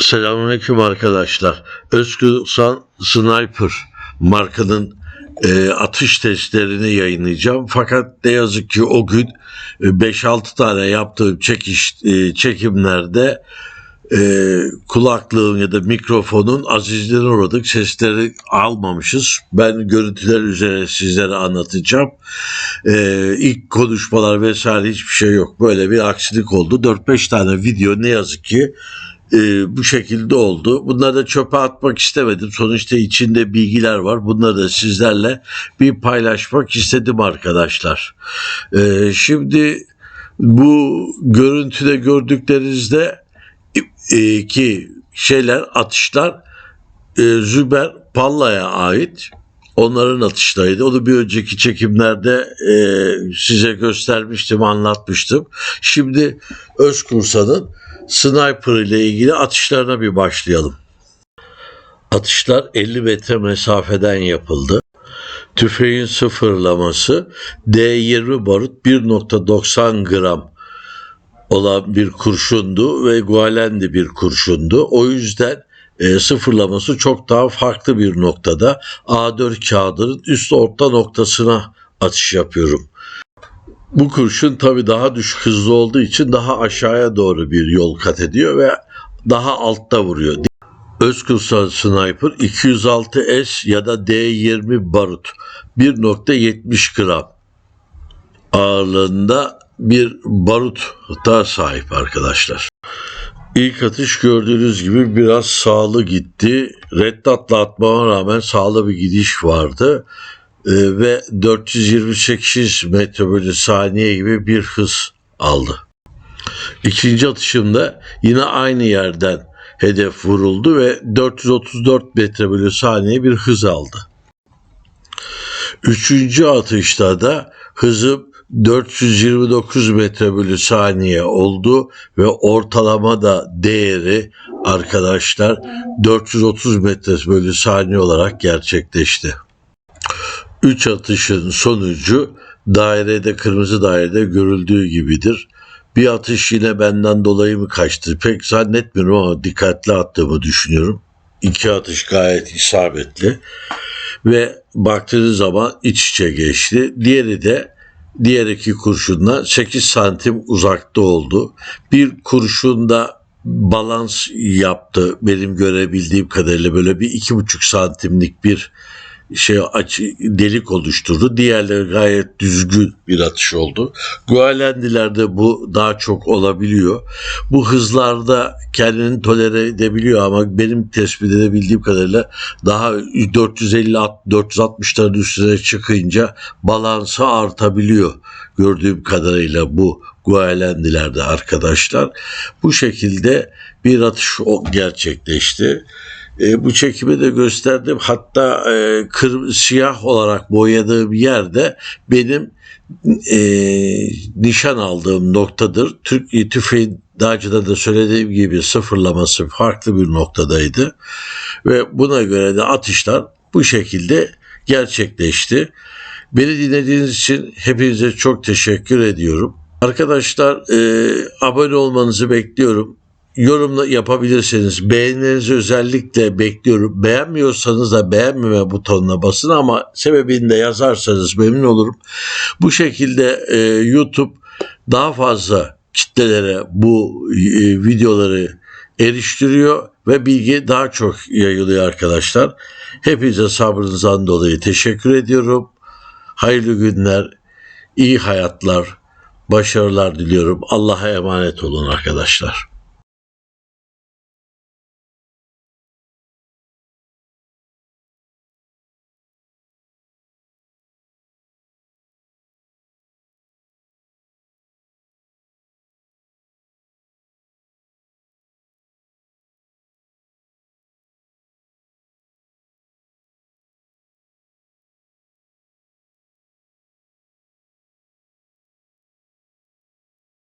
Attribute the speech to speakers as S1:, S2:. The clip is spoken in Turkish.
S1: Selamünaleyküm arkadaşlar. Özgürsan Sniper markanın e, atış testlerini yayınlayacağım. Fakat ne yazık ki o gün e, 5-6 tane yaptığım çekiş e, çekimlerde e, kulaklığın ya da mikrofonun azizliğine uğradık. Sesleri almamışız. Ben görüntüler üzerine sizlere anlatacağım. E, ilk konuşmalar vesaire hiçbir şey yok. Böyle bir aksilik oldu. 4-5 tane video ne yazık ki e, bu şekilde oldu. Bunları da çöpe atmak istemedim. Sonuçta içinde bilgiler var. Bunları da sizlerle bir paylaşmak istedim arkadaşlar. E, şimdi bu görüntüde gördüklerinizde e, ki şeyler atışlar e, Züber Palla'ya ait. Onların atışlarıydı. Onu bir önceki çekimlerde e, size göstermiştim, anlatmıştım. Şimdi Özkursa'nın sniper ile ilgili atışlarına bir başlayalım. Atışlar 50 metre mesafeden yapıldı. Tüfeğin sıfırlaması D20 barut 1.90 gram olan bir kurşundu ve Gualendi bir kurşundu. O yüzden e, sıfırlaması çok daha farklı bir noktada A4 kağıdının üst orta noktasına atış yapıyorum. Bu kurşun tabii daha düşük hızlı olduğu için daha aşağıya doğru bir yol kat ediyor ve daha altta vuruyor. Özkursan Sniper 206S ya da D20 barut 1.70 gram ağırlığında bir baruta sahip arkadaşlar. İlk atış gördüğünüz gibi biraz sağlı gitti. Reddatla atmama rağmen sağlı bir gidiş vardı. Ee, ve 428 metre bölü saniye gibi bir hız aldı. İkinci atışımda yine aynı yerden hedef vuruldu ve 434 metre bölü saniye bir hız aldı. Üçüncü atışta da hızım 429 metre bölü saniye oldu ve ortalama da değeri arkadaşlar 430 metre bölü saniye olarak gerçekleşti. 3 atışın sonucu dairede kırmızı dairede görüldüğü gibidir. Bir atış yine benden dolayı mı kaçtı pek zannetmiyorum ama dikkatli attığımı düşünüyorum. İki atış gayet isabetli ve baktığınız zaman iç içe geçti. Diğeri de diğer iki kurşunla 8 santim uzakta oldu. Bir kurşunda balans yaptı benim görebildiğim kadarıyla böyle bir iki buçuk santimlik bir şey açı delik oluşturdu. Diğerleri gayet düzgün bir atış oldu. Gualendilerde bu daha çok olabiliyor. Bu hızlarda kendini tolere edebiliyor ama benim tespit edebildiğim kadarıyla daha 450 460'ların üstüne çıkınca balansı artabiliyor gördüğüm kadarıyla bu Gualendilerde arkadaşlar. Bu şekilde bir atış gerçekleşti. E, bu çekimi de gösterdim. Hatta e, kır, siyah olarak boyadığım yerde benim e, nişan aldığım noktadır. Türk tüfeğin daha önceden de söylediğim gibi sıfırlaması farklı bir noktadaydı. Ve buna göre de atışlar bu şekilde gerçekleşti. Beni dinlediğiniz için hepinize çok teşekkür ediyorum. Arkadaşlar e, abone olmanızı bekliyorum yorumla yapabilirsiniz. Beğenilerinizi özellikle bekliyorum. Beğenmiyorsanız da beğenmeme butonuna basın ama sebebini de yazarsanız memnun olurum. Bu şekilde e, YouTube daha fazla kitlelere bu e, videoları eriştiriyor ve bilgi daha çok yayılıyor arkadaşlar. Hepinize sabrınızdan dolayı teşekkür ediyorum. Hayırlı günler, iyi hayatlar, başarılar diliyorum. Allah'a emanet olun arkadaşlar.